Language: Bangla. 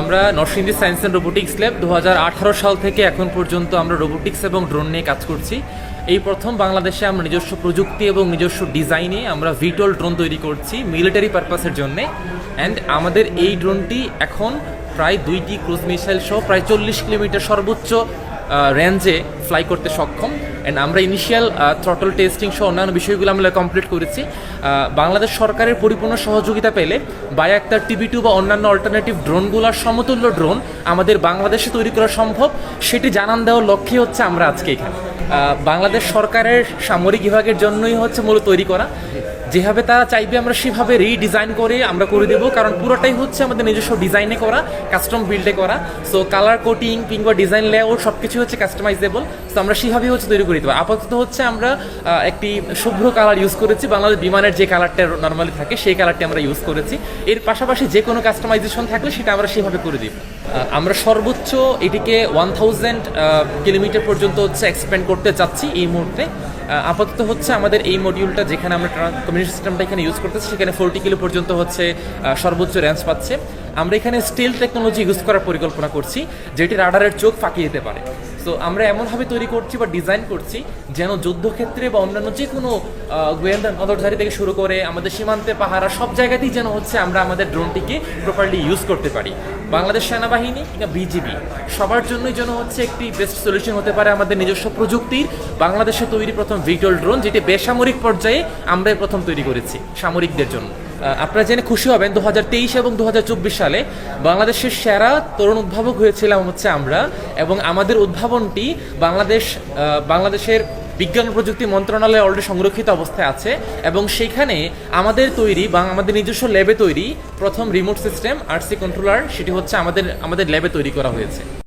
আমরা Narsingdi science and robotics lab দু হাজার আঠারো সাল থেকে এখন পর্যন্ত আমরা রোবোটিক্স এবং ড্রোন নিয়ে কাজ করছি। এই প্রথম বাংলাদেশে আমরা নিজস্ব প্রযুক্তি এবং নিজস্ব ডিজাইনে আমরা ভিটল ড্রোন তৈরি করছি মিলিটারি পারপাসের জন্যে। অ্যান্ড আমাদের এই ড্রোনটি এখন প্রায় দুইটি ক্রুজ মিসাইল সহ প্রায় চল্লিশ কিলোমিটার সর্বোচ্চ রেঞ্জে ফ্লাই করতে সক্ষম। অ্যান্ড আমরা ইনিশিয়াল থ্রটল টেস্টিং সহ অন্যান্য বিষয়গুলো আমরা কমপ্লিট করেছি। বাংলাদেশ সরকারের পরিপূর্ণ সহযোগিতা পেলে বায়াক্তার টিভি টু বা অন্যান্য অল্টারনেটিভ ড্রোনগুলোর সমতুল্য ড্রোন আমাদের বাংলাদেশে তৈরি করা সম্ভব। সেটি জানান দেওয়ার লক্ষ্যে হচ্ছে আমরা আজকে এখানে। বাংলাদেশ সরকারের সামরিক বিভাগের জন্যই হচ্ছে মূলত তৈরি করা। যেভাবে তারা চাইবে আমরা সেভাবে রিডিজাইন করে আমরা করে দেবো, কারণ পুরোটাই হচ্ছে আমাদের নিজস্ব ডিজাইনে করা কাস্টম বিল্ডে করা। সো কালার কোটিং কিংবা ডিজাইন লেআউট সব কিছু হচ্ছে কাস্টমাইজেবল সো আমরা সেভাবেই হচ্ছে তৈরি করে দেবো। আপাতত হচ্ছে আমরা একটি শুভ্র কালার ইউজ করেছি, বাংলাদেশ বিমানের যে কালারটা নর্মালি থাকে, সেই কালারটি আমরা ইউজ করেছি। এর পাশাপাশি যে কোনো কাস্টমাইজেশন থাকলে সেটা আমরা সেভাবে করে দিব। আমরা সর্বোচ্চ এটিকে ওয়ান থাউজেন্ড কিলোমিটার পর্যন্ত হচ্ছে এক্সপেন্ড করতে চাচ্ছি এই মুহূর্তে। আপাতত হচ্ছে আমাদের এই মডিউলটা যেখানে আমরা কমিউনিটি সিস্টেমটা এখানে ইউজ করতেছে সেখানে ফোরটি কিলো পর্যন্ত হচ্ছে সর্বোচ্চ রেঞ্জ পাচ্ছে। আমরা এখানে স্টিল টেকনোলজি ইউজ করার পরিকল্পনা করছি, যেটি রাডারের চোখ ফাঁকিয়ে দিতে পারে। তো আমরা এমনভাবে তৈরি করছি বা ডিজাইন করছি যেন যুদ্ধক্ষেত্রে বা অন্যান্য যে কোনো গোয়েন্দা নজরদারি থেকে শুরু করে আমাদের সীমান্তে পাহারা সব জায়গাতেই যেন হচ্ছে আমরা আমাদের ড্রোনটিকে প্রপারলি ইউজ করতে পারি। বাংলাদেশ সেনাবাহিনী কিংবা বিজিবি, সবার জন্যই যেন হচ্ছে একটি বেস্ট সলিউশন হতে পারে আমাদের নিজস্ব প্রযুক্তির বাংলাদেশে তৈরি প্রথম ভিটল ড্রোন যেটি বেসামরিক পর্যায়ে আমরাই প্রথম তৈরি করেছি সামরিকদের জন্য। আপনারা জেনে খুশি হবেন দু হাজার তেইশ এবং দু হাজার চব্বিশ সালে বাংলাদেশের সেরা তরুণ উদ্ভাবক হয়েছিলাম হচ্ছে আমরা এবং আমাদের উদ্ভাবনটি বাংলাদেশ বাংলাদেশের বিজ্ঞান প্রযুক্তি মন্ত্রণালয়ে অলরেডি সংরক্ষিত অবস্থায় আছে এবং সেখানে আমাদের তৈরি বা আমাদের নিজস্ব ল্যাবে তৈরি প্রথম রিমোট সিস্টেম আরসি কন্ট্রোলার সেটি হচ্ছে আমাদের আমাদের ল্যাবে তৈরি করা হয়েছে।